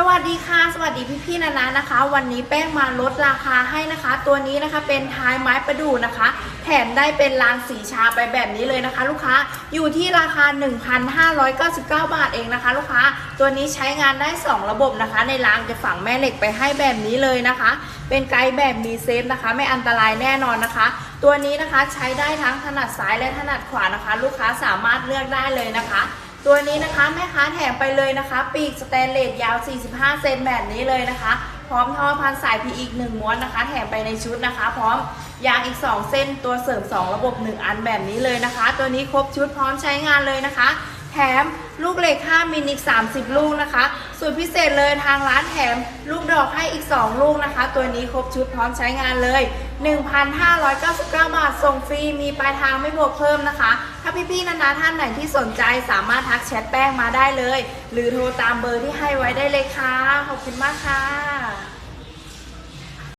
สวัสดีค่ะ สวัสดีพี่ๆนานานะคะ วันนี้แป้งมาลดราคาให้นะคะ ตัวนี้นะคะเป็นท้ายไม้ประดู่นะคะ แถมได้เป็นลานสีชาไปแบบนี้เลยนะคะ ลูกค้าอยู่ที่ราคา 1,599 บาทเองนะคะ ลูกค้าตัวนี้ใช้งานได้ 2 ระบบนะคะ ในรางจะฝังแม่เหล็กไปให้แบบนี้เลยนะคะ เป็นไกด์แบบมีเซฟนะคะ ไม่อันตรายแน่นอนนะคะ ตัวนี้นะคะใช้ได้ทั้งถนัดซ้ายและถนัดขวานะคะ ลูกค้าสามารถเลือกได้เลยนะคะ ตัวนี้นะคะแม่ค้าแถมไปเลยนะคะ ปีกสแตนเลสยาว 45 เซนแบบนี้เลยนะคะ พร้อมท่อพันสายพีอีก1ม้วนนะคะ แถมไปในชุดนะคะ พร้อมยางอีก 2 เส้นตัวเสริม 2 ระบบ 1 อันแบบนี้เลยนะคะ ตัวนี้ครบชุดพร้อมใช้งานเลยนะคะ แถม ลูกเหล็ก5มิลอีก 30 ลูกนะคะสูตรพิเศษเลยทางร้านแถมลูกดอกให้อีก 2 ลูกนะคะ ตัวนี้ครบชุดพร้อมใช้งานเลย 1,599 บาทส่งฟรีมีปลายทางไม่บวกเพิ่มนะคะ ถ้าพี่ๆนานาท่านไหนที่สนใจสามารถทักแชทแป้งมาได้เลย หรือโทรตามเบอร์ที่ให้ไว้ได้เลยค่ะ ขอบคุณมากค่ะ